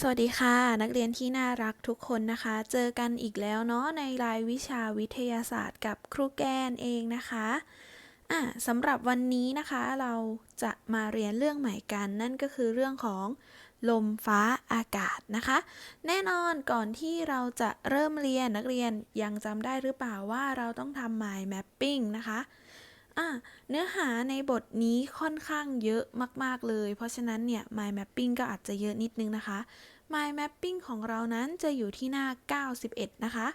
สวัสดีค่ะ นักเรียนที่น่ารักทุกคนนะคะ เจอกันอีกแล้วเนาะในรายวิชาวิทยาศาสตร์กับครูแกนเองนะคะอะสำหรับวันนี้นะคะเราจะมาเรียนเรื่องใหม่กัน นั่นก็คือเรื่องของลมฟ้าอากาศนะคะ แน่นอนก่อนที่เราจะเริ่มเรียนนักเรียนยังจำได้หรือเปล่าว่าเราต้องทำ mind mapping นะคะ อะเนื้อหาในบทนี้ค่อนข้างเยอะมาก ๆ เลย เพราะฉะนั้นเนี่ย mind mapping ก็อาจจะเยอะนิดนึงนะคะ mind mapping ของเรานั้นจะอยู่ที่หน้า 91 นะคะ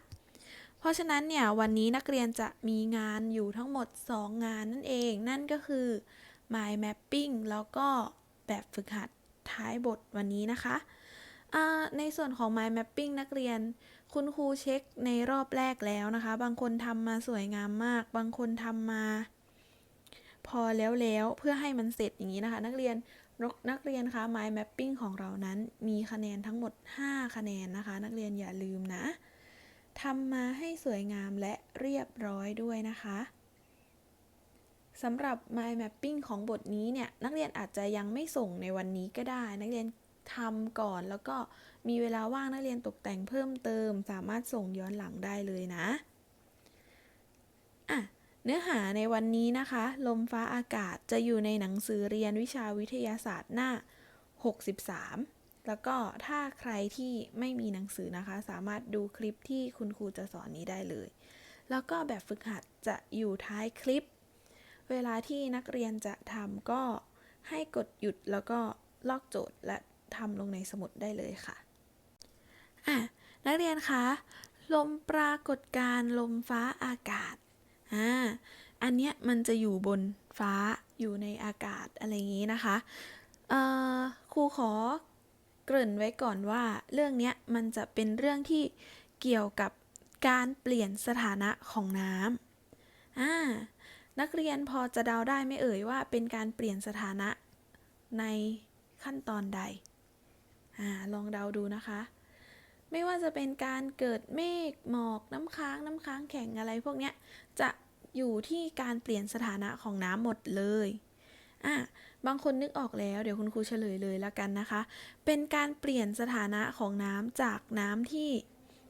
เพราะฉะนั้นเนี่ย วันนี้นักเรียนจะมีงานอยู่ทั้งหมด 2 งานนั่นเอง นั่นก็คือ mind mapping แล้วก็แบบฝึกหัดท้ายบทวันนี้นะคะในส่วนของ mind mapping นักเรียน คุณครูเช็คในรอบแรกแล้วนะคะ บางคนทำมาสวยงามมาก บางคนทำมา พอแล้วแล้วเพื่อให้มันเสร็จอย่างนี้นะคะ นักเรียนนกนักเรียนคะ mind mapping ของเรานั้นมีคะแนนทั้งหมด 5 คะแนนนะคะ นักเรียนอย่าลืมนะทำมาให้สวยงามและเรียบร้อยด้วยนะคะสำหรับ mind mapping ของบทนี้เนี่ย นักเรียนอาจจะยังไม่ส่งในวันนี้ก็ได้ นักเรียนทำก่อนแล้วก็มีเวลาว่างนักเรียนตกแต่งเพิ่มเติม สามารถส่งย้อนหลังได้เลยนะอะ เนื้อหาในวันนี้นะคะ ลมฟ้าอากาศจะอยู่ในหนังสือเรียนวิชาวิทยาศาสตร์หน้า 63 แล้วก็ถ้าใครที่ไม่มีหนังสือนะคะ สามารถดูคลิปที่คุณครูจะสอนนี้ได้เลย แล้วก็แบบฝึกหัดจะอยู่ท้ายคลิป เวลาที่นักเรียนจะทำก็ให้กดหยุดแล้วก็ลอกโจทย์และทำลงในสมุดได้เลยค่ะอะนักเรียนคะลมปรากฏการณ์ลมฟ้าอากาศ อ่าอันเนี้ยมันจะอยู่บนฟ้าอยู่ในอากาศอะไรอย่างนี้นะคะครูขอเกริ่นไว้ก่อนว่า เรื่องเนี้ยมันจะเป็นเรื่องที่เกี่ยวกับการเปลี่ยนสถานะของน้ำอ่านักเรียนพอจะเดาได้ไหม่เอ่ยว่าเป็นการเปลี่ยนสถานะในขั้นตอนใดอ่าลองเดาดูนะคะ ไม่ว่าจะเป็นการเกิดเมฆหมอกน้ำค้างน้ำค้างแข็งอะไรพวกเนี้ย อยู่ที่การเปลี่ยนสถานะของน้ำหมดเลยอะบางคนนึกออกแล้ว เดี๋ยวคุณครูเฉลยเลยแล้วกันนะคะ เป็นการเปลี่ยนสถานะของน้ำจากน้ำที่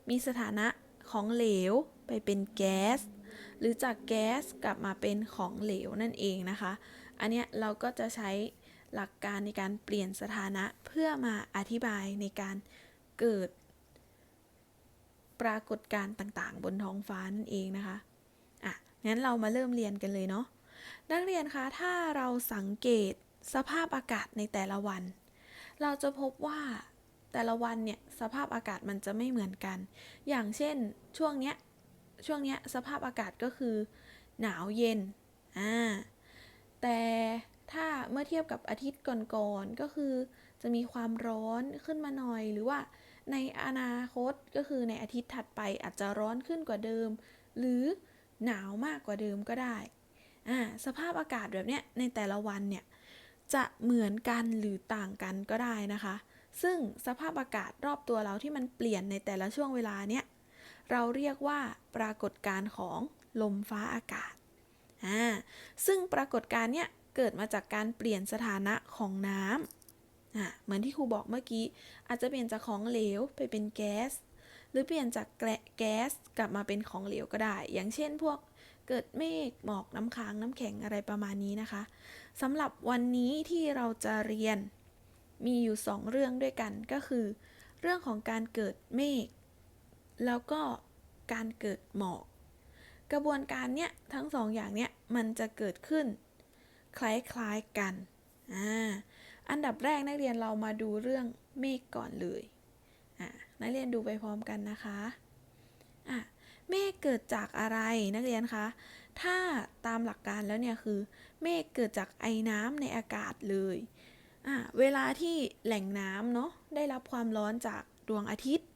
มีสถานะของเหลวไปเป็นแก๊ส หรือจากแก๊สกลับมาเป็นของเหลวนั่นเองนะคะ อันเนี้ยเราก็จะใช้หลักการในการเปลี่ยนสถานะเพื่อมาอธิบายในการเกิด ปรากฏการณ์ต่างๆ บนท้องฟ้านั่นเองนะคะ งั้นเรามาเริ่มเรียนกันเลยเนาะนักเรียนคะถ้าเราสังเกตสภาพอากาศในแต่ละวัน เราจะพบว่าแต่ละวันเนี่ยสภาพอากาศมันจะไม่เหมือนกัน อย่างเช่นช่วงเนี้ยช่วงเนี้ยสภาพอากาศก็คือ หนาวเย็นอ่าแต่ถ้าเมื่อเทียบกับอาทิตย์ก่อนๆก็คือจะมีความร้อนขึ้นมาหน่อยหรือว่าในอนาคตก็คือในอาทิตย์ถัดไปอาจจะร้อนขึ้นกว่าเดิม หรือ หนาวมากกว่าเดิมก็ได้อ่าสภาพอากาศแบบเนี้ยในแต่ละวันเนี่ยจะเหมือนกันหรือต่างกันก็ได้นะคะ ซึ่งสภาพอากาศรอบตัวเราที่มันเปลี่ยนในแต่ละช่วงเวลาเนี่ยเราเรียกว่าปรากฏการณ์ของลมฟ้าอากาศอ่าซึ่งปรากฏการณ์เนี่ยเกิดมาจากการเปลี่ยนสถานะของน้ำอ่าเหมือนที่ครูบอกเมื่อกี้ อาจจะเปลี่ยนจากของเหลวไปเป็นแก๊ส หรือเปลี่ยนจากแก๊สกลับมาเป็นของเหลวก็ได้ อย่างเช่นพวกเกิดเมฆหมอกน้ำค้างน้ำแข็งอะไรประมาณนี้นะคะสำหรับวันนี้ที่เราจะเรียนมีอยู่สองเรื่องด้วยกันก็คือ เรื่องของการเกิดเมฆแล้วก็การเกิดหมอก กระบวนการเนี้ยทั้งสองอย่างเนี้ยมันจะเกิดขึ้น คล้ายๆกันอ่าอันดับแรกนักเรียนเรามาดูเรื่องเมฆก่อนเลย นักเรียนดูไปพร้อมกันนะคะอะเมฆเกิดจากอะไรนักเรียนคะ ถ้าตามหลักการแล้วเนี่ยคือ เมฆเกิดจากไอน้ำในอากาศเลยอะเวลาที่แหล่งน้ำเนาะได้รับความร้อนจากดวงอาทิตย์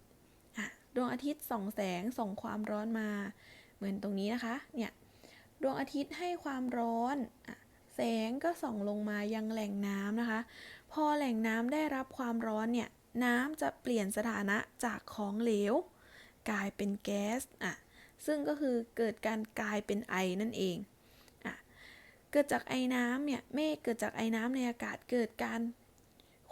อะดวงอาทิตย์ส่องแสงส่งความร้อนมา เหมือนตรงนี้นะคะ เนี่ยดวงอาทิตย์ให้ความร้อนอะแสงก็ส่องลงมายังแหล่งน้ำนะคะ พอแหล่งน้ำได้รับความร้อนเนี่ย น้ำจะเปลี่ยนสถานะจากของเหลว กลายเป็นแก๊สอะซึ่งก็คือเกิดการกลายเป็นไอนั่นเองอะเกิดจากไอน้ำเนี่ยเมฆเกิดจากไอน้ำในอากาศเกิดการ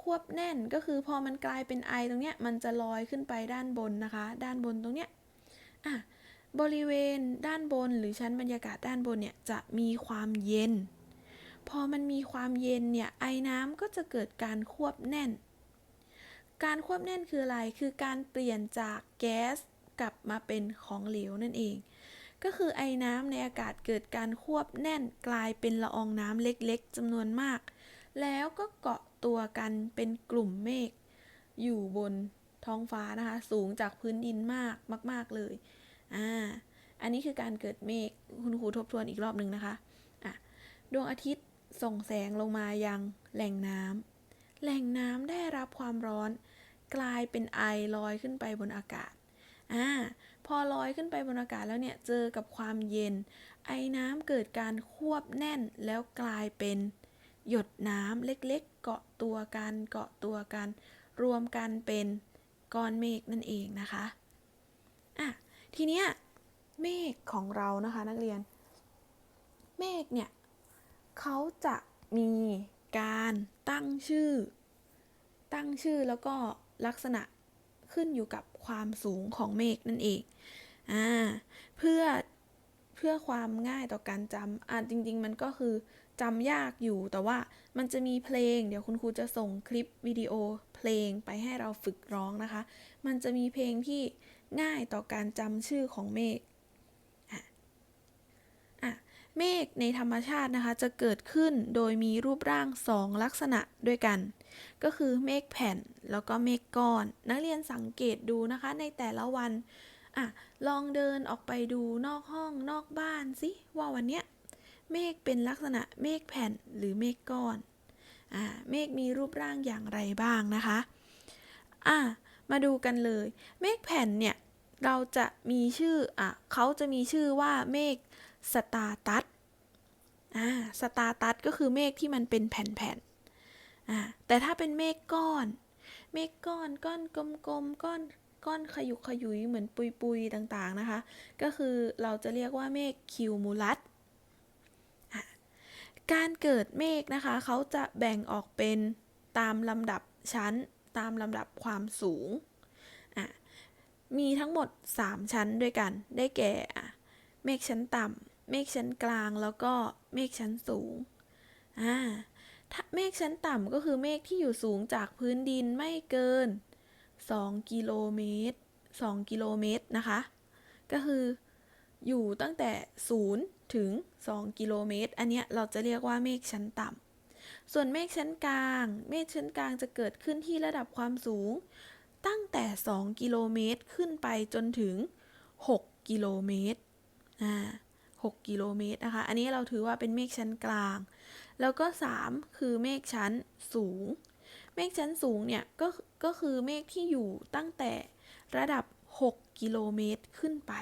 ควบแน่นก็คือพอมันกลายเป็นไอตรงเนี้ยมันจะลอยขึ้นไปด้านบนนะคะ ด้านบนตรงเนี้ยอะบริเวณด้านบนหรือชั้นบรรยากาศด้านบนเนี่ยจะมีความเย็น พอมันมีความเย็นเนี่ยไอน้ำก็จะเกิดการควบแน่น การควบแน่นคืออะไร คือการเปลี่ยนจากแก๊สกลับมาเป็นของเหลวนั่นเอง ก็คือไอ้น้ำในอากาศเกิดการควบแน่นกลายเป็นละอองน้ำเล็กๆจำนวนมาก แล้วก็เกาะตัวกันเป็นกลุ่มเมฆอยู่บนท้องฟ้านะคะ สูงจากพื้นดินมากมาก ๆ เลย อ่า อันนี้คือการเกิดเมฆคุณครูทบทวนอีกรอบหนึ่งนะคะ อะ ดวงอาทิตย์ส่งแสงลงมายังแหล่งน้ำแหล่งน้ำได้รับความร้อน กลายเป็นไอลอยขึ้นไปบนอากาศอ่าพอลอยขึ้นไปบนอากาศแล้วเนี่ยเจอกับความเย็น ไอน้ำเกิดการควบแน่นแล้วกลายเป็นหยดน้ำเล็กๆ เกาะตัวกันเกาะตัวกัน รวมกันเป็นก้อนเมฆนั่นเองนะคะอะทีเนี้ยเมฆของเรานะคะนักเรียน เมฆเนี่ยเขาจะมีการตั้งชื่อ ตั้งชื่อแล้วก็ ลักษณะขึ้นอยู่กับความสูงของเมฆนั่นเองอ่าเพื่อเพื่อความง่ายต่อการจำอ่าจริง ๆ มันก็คือจำยากอยู่แต่ว่ามันจะมีเพลง เดี๋ยวคุณครูจะส่งคลิปวิดีโอเพลงไปให้เราฝึกร้องนะคะ มันจะมีเพลงที่ง่ายต่อการจำชื่อของเมฆเมฆในธรรมชาตินะคะ จะเกิดขึ้นโดยมีรูปร่างสองลักษณะด้วยกัน ก็คือเมฆแผ่นแล้วก็เมฆก้อน นักเรียนสังเกตดูนะคะในแต่ละวันอะลองเดินออกไปดูนอกห้องนอกบ้านสิว่าวันเนี้ยเมฆเป็นลักษณะเมฆแผ่นหรือเมฆก้อนอ่าเมฆมีรูปร่างอย่างไรบ้างนะคะอะมาดูกันเลย เมฆแผ่นเนี่ยเราจะมีชื่ออะเขาจะมีชื่อว่าเมฆสตาตัสอ่าสตาตัสก็คือเมฆที่มันเป็นแผ่นๆ อ่าแต่ถ้าเป็นเมฆก้อน เมฆก้อนก้อนกลมๆก้อนก้อนขยุกขยุยเหมือนปุยๆต่างๆนะคะ ก็คือเราจะเรียกว่าเมฆคิวมูลัสการเกิดเมฆนะคะเขาจะแบ่งออกเป็นตามลำดับชั้นตามลำดับความสูง มีทั้งหมด 3 ชั้นด้วยกัน ได้แก่ เมฆชั้นต่ำ เมฆชั้นกลาง แล้วก็เมฆชั้นสูง อ่า เมฆชั้นต่ำก็คือเมฆที่อยู่สูงจากพื้นดินไม่เกิน 2 กิโลเมตร 2 กิโลเมตรนะคะ ก็คืออยู่ตั้งแต่ 0 ถึง 2 กิโลเมตร อันเนี้ยเราจะเรียกว่าเมฆชั้นต่ำ ส่วนเมฆชั้นกลาง เมฆชั้นกลางจะเกิดขึ้นที่ระดับความสูง ตั้งแต่ 2 กิโลเมตรขึ้นไปจนถึง 6 กิโลเมตรอ่า6กิโลเมตรนะคะ อันนี้เราถือว่าเป็นเมฆชั้นกลาง แล้วก็ 3 คือเมฆชั้นสูง เมฆชั้นสูงเนี่ยก็ก็คือเมฆที่อยู่ตั้งแต่ระดับ 6 กิโลเมตรขึ้นไป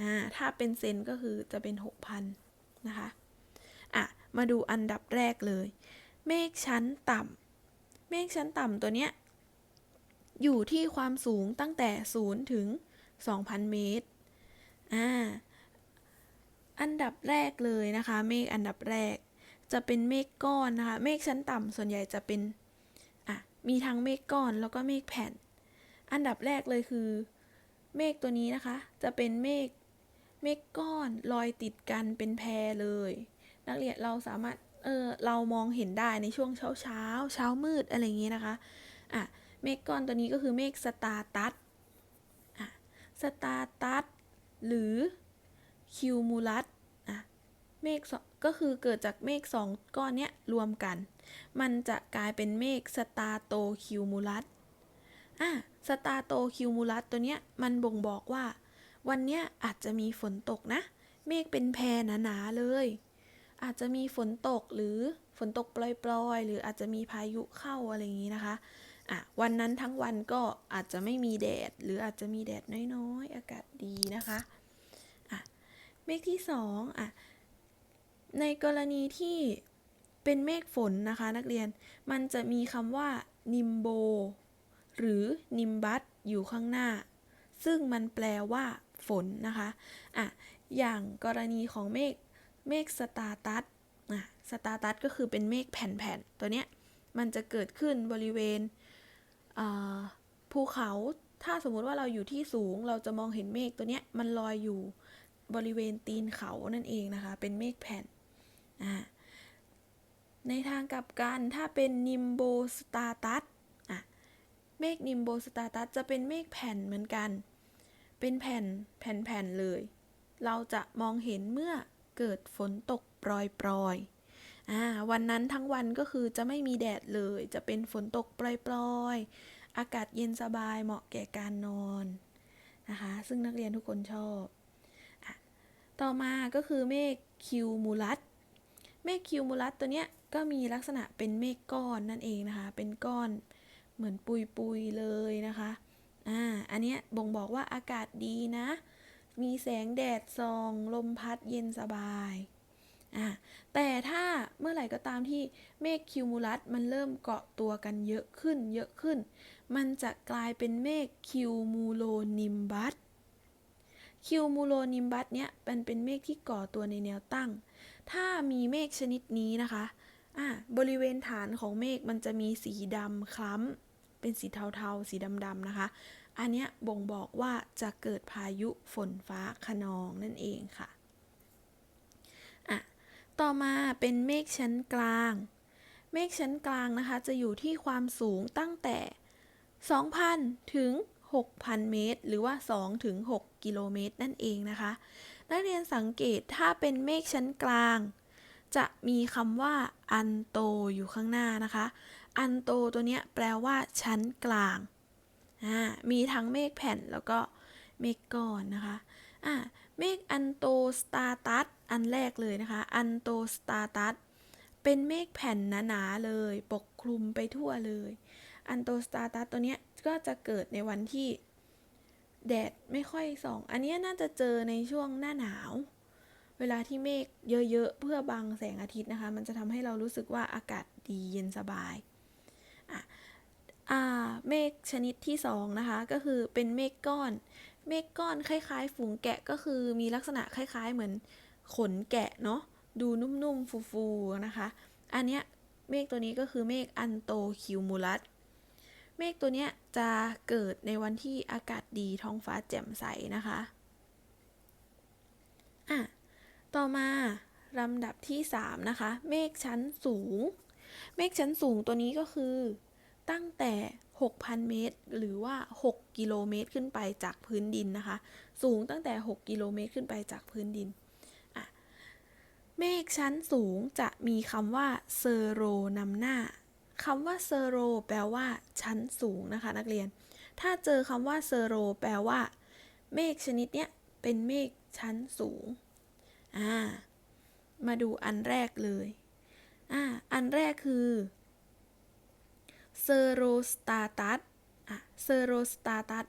อ่าถ้าเป็นเซนก็คือจะเป็น 6,000 นะคะอะมาดูอันดับแรกเลย เมฆชั้นต่ำเมฆชั้นต่ำตัวเนี้ยอยู่ที่ความสูงตั้งแต่ 0 ถึง 2,000 เมตรอ่าอันดับแรกเลยนะคะ เมฆอันดับแรก จะเป็นเมฆก้อนนะคะ เมฆชั้นต่ำส่วนใหญ่จะเป็น อะ มีทั้งเมฆก้อนแล้วก็เมฆแผ่น อันดับแรกเลยคือ เมฆตัวนี้นะคะ จะเป็นเมฆ เมฆก้อนลอยติดกันเป็นแพรเลย นักเรียนเราสามารถ เออ เรามองเห็นได้ในช่วงเช้าเช้า เช้ามืดอะไรอย่างงี้นะคะ อะ เมฆก้อนตัวนี้ก็คือเมฆสตาร์ตัส อะ สตาร์ตัสหรือคิวมูลัส เมฆสองก็คือเกิดจากเมฆสองก้อนเนี้ยรวมกัน มันจะกลายเป็นเมฆสตาโตคิวมูลัสอะสตาโตคิวมูลัสตัวเนี้ยมันบ่งบอกว่า วันเนี้ยอาจจะมีฝนตกนะ เมฆเป็นแพรหนาๆเลย อาจจะมีฝนตกหรือฝนตกปล่อยๆ หรืออาจจะมีพายุเข้าอะไรอย่างนี้นะคะอะวันนั้นทั้งวันก็อาจจะไม่มีแดด หรืออาจจะมีแดดน้อยๆ อากาศดีนะคะอะเมฆที่สองอะ ในกรณีที่เป็นเมฆฝนนะคะนักเรียน มันจะมีคำว่านิมโบหรือนิมบัสอยู่ข้างหน้า ซึ่งมันแปลว่าฝนนะคะอะอย่างกรณีของเมฆเมฆสตาตัสอะสตาตัสก็คือเป็นเมฆแผ่นๆ ตัวเนี้ย มันจะเกิดขึ้นบริเวณภูเขา ถ้าสมมุติว่าเราอยู่ที่สูง เราจะมองเห็นเมฆตัวเนี้ย มันลอยอยู่บริเวณตีนเขานั่นเองนะคะ เป็นเมฆแผ่น ในทางกลับกันถ้าเป็นนิมโบสตาตัสเมฆนิมโบสตาตัสจะเป็นเมฆแผ่นเหมือนกัน เป็นแผ่นแผ่นๆเลย เราจะมองเห็นเมื่อเกิดฝนตกปรอยๆวันนั้นทั้งวันก็คือจะไม่มีแดดเลย จะเป็นฝนตกปรอยๆ อากาศเย็นสบายเหมาะแก่การนอนนะคะ ซึ่งนักเรียนทุกคนชอบอต่อมาก็คือเมฆคิวมูลัส เมฆคิวมูลัสตัวเนี้ยก็มีลักษณะเป็นเมฆก้อนนั่นเองนะคะ เป็นก้อนเหมือนปุยปุยๆเลยนะคะ อ่า อันเนี้ยบ่งบอกว่าอากาศดีนะ มีแสงแดดส่อง ลมพัดเย็นสบาย อ่า แต่ถ้าเมื่อไหร่ก็ตามที่เมฆคิวมูลัสมันเริ่มเกาะตัวกันเยอะขึ้น เยอะขึ้น มันจะกลายเป็นเมฆคิวมูโลนิมบัสคิวมูโลนิมบัสเนี้ยเป็นเป็นเมฆที่ก่อตัวในแนวตั้ง ถ้ามีเมฆชนิดนี้นะคะอ่าบริเวณฐานของเมฆมันจะมีสีดำคล้ำเป็นสีเทาๆ สีดำๆนะคะ อันเนี้ยบ่งบอกว่าจะเกิดพายุฝนฟ้าคะนองนั่นเองค่ะอะต่อมาเป็นเมฆชั้นกลาง เมฆชั้นกลางนะคะ จะอยู่ที่ความสูงตั้งแต่ 2,000 ถึง 6,000 เมตร หรือว่า2ถึง6กิโลเมตรนั่นเองนะคะ นักเรียนสังเกตถ้าเป็นเมฆชั้นกลาง จะมีคำว่าอันโตอยู่ข้างหน้านะคะ อันโตตัวเนี้ยแปลว่าชั้นกลาง มีทั้งเมฆแผ่นแล้วก็เมฆก้อนนะคะเมฆอันโตสตาตัสอันแรกเลยนะคะ อันโตสตาตัสเป็นเมฆแผ่นหนาๆเลย ปกคลุมไปทั่วเลย อันโตสตาตัสตัวเนี้ยก็จะเกิดในวันที่ แดดไม่ค่อยส่อง อันนี้น่าจะเจอในช่วงหน้าหนาว เวลาที่เมฆเยอะๆ เพื่อบังแสงอาทิตย์นะคะ มันจะทำให้เรารู้สึกว่าอากาศดีเย็นสบายอะอ่าเมฆชนิดที่สองนะคะ ก็คือเป็นเมฆก้อน เมฆก้อนคล้ายๆ ฝูงแกะก็คือมีลักษณะคล้าย ๆ เหมือนขนแกะเนาะ ดูนุ่มๆ ฟูๆ นะคะ อันเนี้ยเมฆตัวนี้ก็คือเมฆอันโตคิวมูลัส เมฆตัวเนี้ยจะเกิดในวันที่อากาศดีท้องฟ้าแจ่มใสนะคะอะต่อมาลำดับที่ 3 นะคะ เมฆชั้นสูง เมฆชั้นสูงตัวนี้ก็คือ ตั้งแต่ 6,000 เมตร หรือว่า 6 กิโลเมตรขึ้นไปจากพื้นดินนะคะ สูงตั้งแต่ 6 กิโลเมตรขึ้นไปจากพื้นดินอะเมฆชั้นสูงจะมีคำว่าเซโรนำหน้า คำว่าเซโรแปลว่า ชั้นสูงนะคะ นักเรียน ถ้าเจอคำว่าเซโรแปลว่า เมฆชนิดเนี้ยเป็นเมฆชั้นสูง อ่า มาดูอันแรกเลย อ่า อันแรกคือเซโรสตาตัสอะเซโรสตาตัส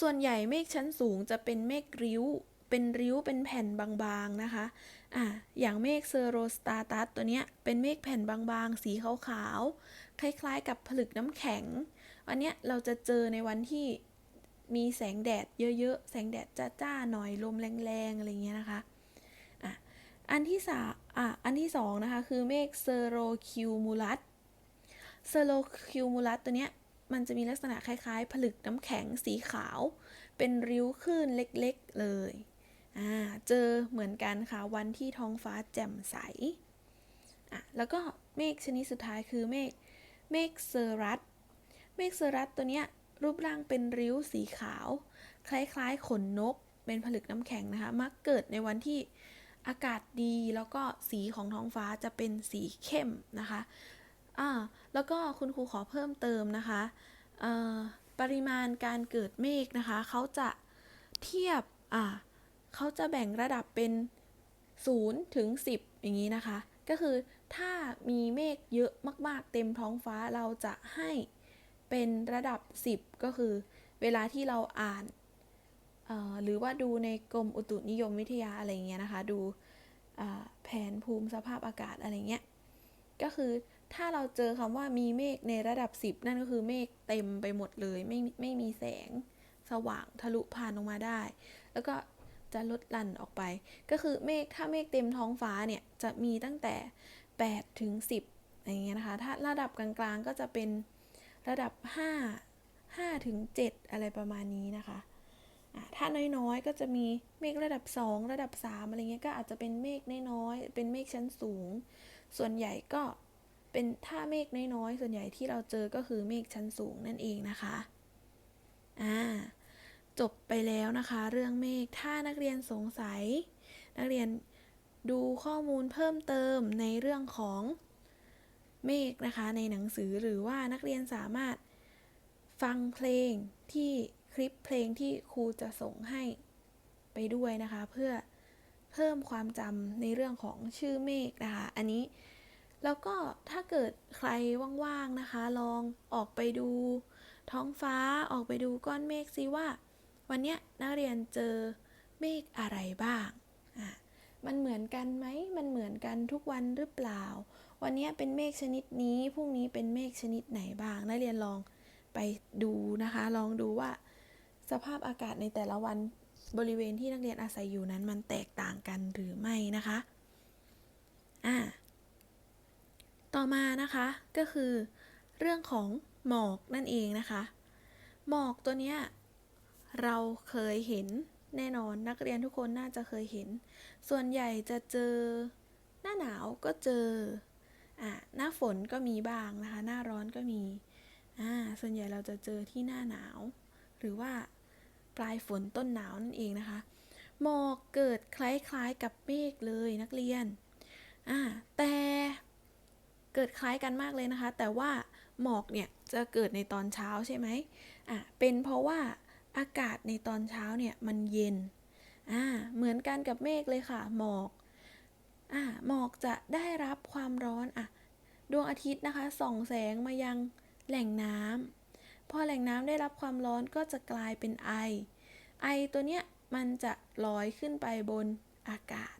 ส่วนใหญ่เมฆชั้นสูงจะเป็นเมฆริ้ว เป็นริ้ว เป็นแผ่นบางๆ นะคะอะอย่างเมฆเซโรสตาตัสตัวเนี้ย เป็นเมฆแผ่นบางๆ สีขาว คล้ายๆ กับผลึกน้ำแข็ง อันเนี้ยเราจะเจอในวันที่มีแสงแดดเยอะๆ แสงแดดจ้าๆหน่อยลมแรงๆ อะไรเงี้ยนะคะอะอันที่สามอะอันที่สองนะคะ คือเมฆเซโรคิวมูลัสเซโรคิวมูลัสตัวเนี้ยมันจะมีลักษณะคล้ายๆ ผลึกน้ำแข็งสีขาว เป็นริ้วคลื่นเล็กๆเลยอ่าเจอเหมือนกันค่ะ วันที่ท้องฟ้าแจ่มใสอะแล้วก็เมฆชนิดสุดท้ายคือเมฆ เมฆเซอรัส เมฆเซอรัสตัวเนี้ยรูปร่างเป็นริ้วสีขาว คล้ายๆขนนก เป็นผลึกน้ำแข็งนะคะ มักเกิดในวันที่อากาศดีแล้วก็สีของท้องฟ้าจะเป็นสีเข้มนะคะอ่าแล้วก็คุณครูขอเพิ่มเติมนะคะปริมาณการเกิดเมฆนะคะ เขาจะเทียบอ่าเขาจะแบ่งระดับเป็น 0 ถึง 10 อย่างนี้นะคะ ก็คือ ถ้ามีเมฆเยอะมากๆ เต็มท้องฟ้าเราจะให้เป็นระดับ 10 ก็คือ เวลาที่เราอ่านหรือว่าดูในกรมอุตุนิยมวิทยาอะไรเงี้ยนะคะ ดูแผนภูมิสภาพอากาศอะไรเงี้ย ก็คือถ้าเราเจอคำว่ามีเมฆในระดับ 10 นั่นก็คือเมฆเต็มไปหมดเลย ไม่ไม่มีแสงสว่างทะลุผ่านลงมาได้ แล้วก็จะลดหลั่นออกไป ก็คือเมฆถ้าเมฆเต็มท้องฟ้าเนี่ย จะมีตั้งแต่ 8ถึง10อย่างเงี้ยนะคะ ถ้าระดับกลางๆก็จะเป็นระดับ 5 5ถึง7อะไรประมาณนี้นะคะถ้าน้อยๆ ก็จะมีเมฆระดับ 2 ระดับ 3 อะไรเงี้ยก็อาจจะเป็นเมฆน้อยๆ เป็นเมฆชั้นสูง ส่วนใหญ่ก็เป็นถ้าเมฆน้อยๆ ส่วนใหญ่ที่เราเจอก็คือเมฆชั้นสูงนั่นเองนะคะ อ่า จบไปแล้วนะคะ เรื่องเมฆ ถ้านักเรียนสงสัย นักเรียน ดูข้อมูลเพิ่มเติมในเรื่องของเมฆนะคะในหนังสือหรือว่านักเรียนสามารถฟังเพลงที่คลิปเพลงที่ครูจะส่งให้ไปด้วยนะคะ เพื่อเพิ่มความจำในเรื่องของชื่อเมฆนะคะ อันนี้แล้วก็ถ้าเกิดใครว่างๆนะคะ ลองออกไปดูท้องฟ้าออกไปดูก้อนเมฆซิว่า วันนี้นักเรียนเจอเมฆอะไรบ้าง มันเหมือนกันไหม มันเหมือนกันทุกวันหรือเปล่า วันนี้เป็นเมฆชนิดนี้ พรุ่งนี้เป็นเมฆชนิดไหนบ้าง นักเรียนลองไปดูนะคะ ลองดูว่า สภาพอากาศในแต่ละวันบริเวณที่นักเรียนอาศัยอยู่นั้นมันแตกต่างกันหรือไม่นะคะ อ่า ต่อมานะคะก็คือเรื่องของหมอกนั่นเองนะคะ หมอกตัวเนี้ยเราเคยเห็น แน่นอนนักเรียนทุกคนน่าจะเคยเห็น ส่วนใหญ่จะเจอ หน้าหนาวก็เจออ่าหน้าฝนก็มีบ้างนะคะ หน้าร้อนก็มีอ่าส่วนใหญ่เราจะเจอที่หน้าหนาว หรือว่าปลายฝนต้นหนาวนั่นเองนะคะหมอกเกิดคล้ายๆกับเมฆเลยนักเรียนอ่าแต่เกิดคล้ายกันมากเลยนะคะ แต่ว่าหมอกเนี่ยจะเกิดในตอนเช้าใช่ไหมอะเป็นเพราะว่า อากาศในตอนเช้าเนี่ยมันเย็นอ่าเหมือนกันกับเมฆเลยค่ะ หมอกอ่าหมอกจะได้รับความร้อนอะดวงอาทิตย์นะคะ ส่องแสงมายังแหล่งน้ำพอแหล่งน้ำได้รับความร้อนก็จะกลายเป็นไอ ไอตัวเนี้ยมันจะลอยขึ้นไปบนอากาศ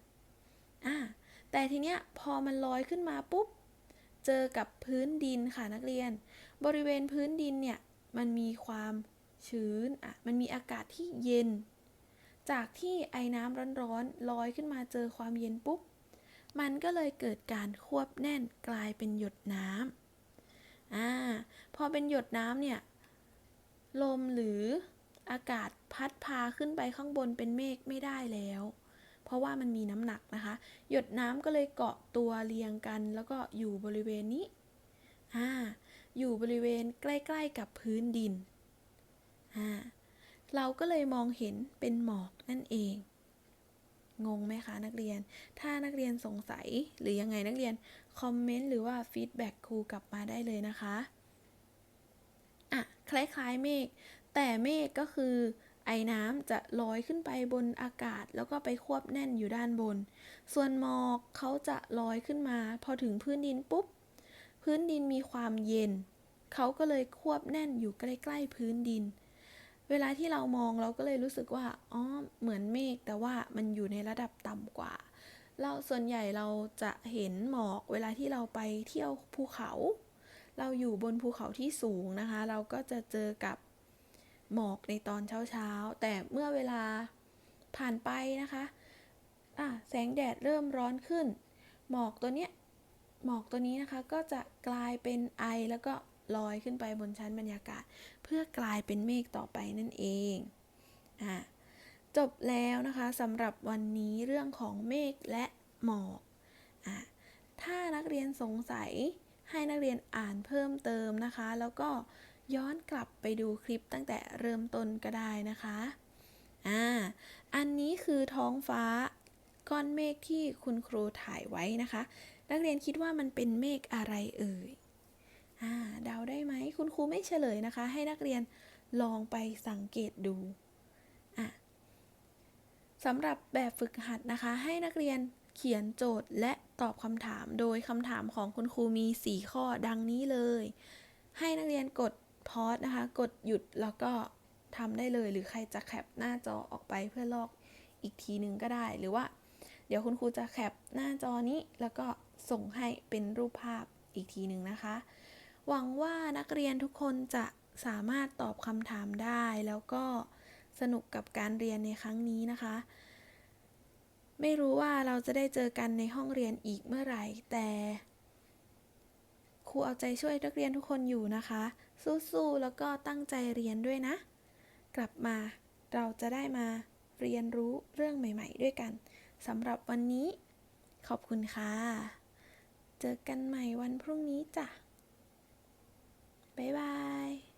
อ่าแต่ทีเนี้ยพอมันลอยขึ้นมาปุ๊บ เจอกับพื้นดินค่ะนักเรียน บริเวณพื้นดินเนี่ยมันมีความ ชื้นอะมันมีอากาศที่เย็น จากที่ไอ้น้ำร้อนๆลอยขึ้นมาเจอความเย็นปุ๊บ มันก็เลยเกิดการควบแน่นกลายเป็นหยดน้ำอ่าพอเป็นหยดน้ำเนี่ยลมหรืออากาศพัดพาขึ้นไปข้างบนเป็นเมฆไม่ได้แล้ว เพราะว่ามันมีน้ำหนักนะคะ หยดน้ำก็เลยเกาะตัวเรียงกันแล้วก็อยู่บริเวณนี้อ่าอยู่บริเวณใกล้ ๆ กับพื้นดิน เราก็เลยมองเห็นเป็นหมอกนั่นเอง งงไหมคะนักเรียน ถ้านักเรียนสงสัยหรือยังไงนักเรียนคอมเมนต์หรือว่าฟีดแบ็กครูกลับมาได้เลยนะคะอะคล้ายๆเมฆแต่เมฆก็คือไอ้น้ำจะลอยขึ้นไปบนอากาศ แล้วก็ไปควบแน่นอยู่ด้านบน ส่วนหมอกเขาจะลอยขึ้นมา พอถึงพื้นดินปุ๊บ พื้นดินมีความเย็น เขาก็เลยควบแน่นอยู่ใกล้ ๆ พื้นดิน เวลาที่เรามองเราก็เลยรู้สึกว่า อ๋อ เหมือนเมฆแต่ว่ามันอยู่ในระดับต่ำกว่า เราส่วนใหญ่เราจะเห็นหมอกเวลาที่เราไปเที่ยวภูเขา เราอยู่บนภูเขาที่สูงนะคะ เราก็จะเจอกับหมอกในตอนเช้าๆ แต่เมื่อเวลาผ่านไปนะคะอะแสงแดดเริ่มร้อนขึ้น หมอกตัวเนี้ยหมอกตัวนี้นะคะก็จะกลายเป็นไอแล้วก็ ลอยขึ้นไปบนชั้นบรรยากาศ เพื่อกลายเป็นเมฆต่อไปนั่นเองอะจบแล้วนะคะสำหรับวันนี้เรื่องของเมฆและหมอกอะถ้านักเรียนสงสัยให้นักเรียนอ่านเพิ่มเติมนะคะ แล้วก็ย้อนกลับไปดูคลิปตั้งแต่เริ่มต้นก็ได้นะคะอ่าอันนี้คือท้องฟ้าก้อนเมฆที่คุณครูถ่ายไว้นะคะ นักเรียนคิดว่ามันเป็นเมฆอะไรเอ่ย อ่าเดาได้ไหมคุณครูไม่เฉลยนะคะ ให้นักเรียนลองไปสังเกตดูอะสำหรับแบบฝึกหัดนะคะ ให้นักเรียนเขียนโจทย์และตอบคำถาม โดยคำถามของคุณครูมี 4 ข้อดังนี้เลย ให้นักเรียนกดพอสนะคะ กดหยุดแล้วก็ทำได้เลยหรือใครจะแคปหน้าจอออกไปเพื่อลอกอีกทีหนึ่งก็ได้ หรือว่า เดี๋ยวคุณครูจะแคปหน้าจอนี้ แล้วก็ส่งให้เป็นรูปภาพอีกทีหนึ่งนะคะ หวังว่านักเรียนทุกคนจะสามารถตอบคำถามได้ แล้วก็สนุกกับการเรียนในครั้งนี้นะคะ ไม่รู้ว่าเราจะได้เจอกันในห้องเรียนอีกเมื่อไหร่แต่ครูเอาใจช่วยนักเรียนทุกคนอยู่นะคะ สู้ๆแล้วก็ตั้งใจเรียนด้วยนะ กลับมาเราจะได้มาเรียนรู้เรื่องใหม่ ๆ ด้วยกันสำหรับวันนี้ ขอบคุณค่ะ เจอกันใหม่วันพรุ่งนี้จ้ะ บ๊ายบาย